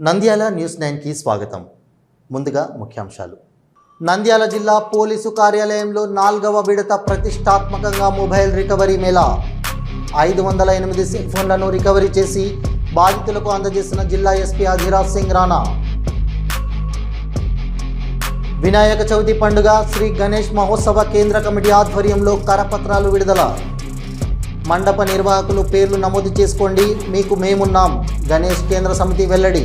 Nandyal news నైన్కి స్వాగతం. ముందుగా ముఖ్యాంశాలు. నంద్యాల జిల్లా పోలీసు కార్యాలయంలో నాల్గవ విడత ప్రతిష్టాత్మకంగా మొబైల్ రికవరీ మేళా. ఐదు వందల ఎనిమిది సెల్ ఫోన్లను రికవరీ చేసి బాధితులకు అందజేసిన జిల్లా ఎస్పీ అధిరాజ్ సింగ్ రాణా. వినాయక చవితి పండుగ శ్రీ గణేష్ మహోత్సవ కేంద్ర కమిటీ ఆధ్వర్యంలో కరపత్రాలు విడుదల. మండప నిర్వాహకులు పేర్లు నమోదు చేసుకోండి మీకు మేమున్నాం. గణేష్ కేంద్ర సమితి వెల్లడి.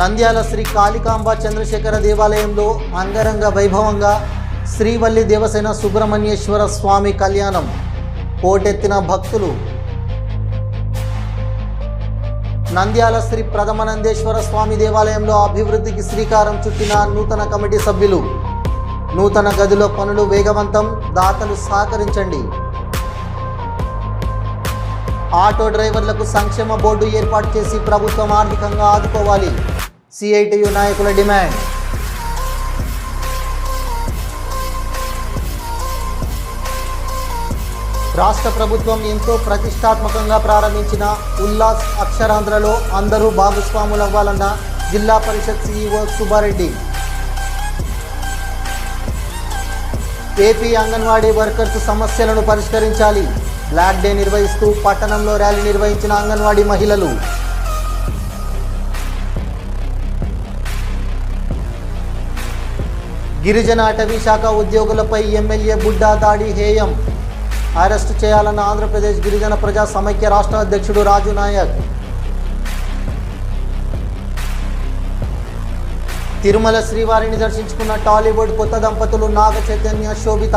నంద్యాల శ్రీ కాళికాంబ చంద్రశేఖర దేవాలయంలో అంగరంగ వైభవంగా శ్రీవల్లి దేవసేన సుబ్రహ్మణ్యేశ్వర స్వామి కళ్యాణం పోటెత్తిన భక్తులు. నంద్యాల శ్రీ ప్రథమనందేశ్వర స్వామి దేవాలయంలో అభివృద్ధికి శ్రీకారం చుట్టిన నూతన కమిటీ సభ్యులు. నూతన గదిలో పనులు వేగవంతం దాతలు సహకరించండి. ఆటో డ్రైవర్లకు సంక్షేమ బోర్డు ఏర్పాటు చేసి ప్రభుత్వం ఆర్థికంగా ఆదుకోవాలి. సిఐటియు నాయకుల డిమాండ్. రాష్ట్ర ప్రభుత్వం ఎంతో ప్రతిష్టాత్మకంగా ప్రారంభించిన ఉల్లాస్ అక్షరాంధ్రలో అందరూ భాగస్వాములవ్వాలన్న Zilla Parishad CEO Subbareddy. AP anganwadi workers సమస్యలను పరిష్కరించాలి. బ్లాక్ డే నిర్వహిస్తూ పట్టణంలో ర్యాలీ నిర్వహించిన అంగన్వాడీ మహిళలు. గిరిజన అటవీ శాఖ ఉద్యోగులపై ఎమ్మెల్యే బుడ్డా దాడి హేయం. అరెస్టు చేయాలన్న ఆంధ్రప్రదేశ్ గిరిజన ప్రజా సమైక్య రాష్ట్ర అధ్యక్షుడు రాజు నాయక్. తిరుమల శ్రీవారిని దర్శించుకున్న టాలీవుడ్ కొత్త దంపతులు నాగ చైతన్య శోభిత.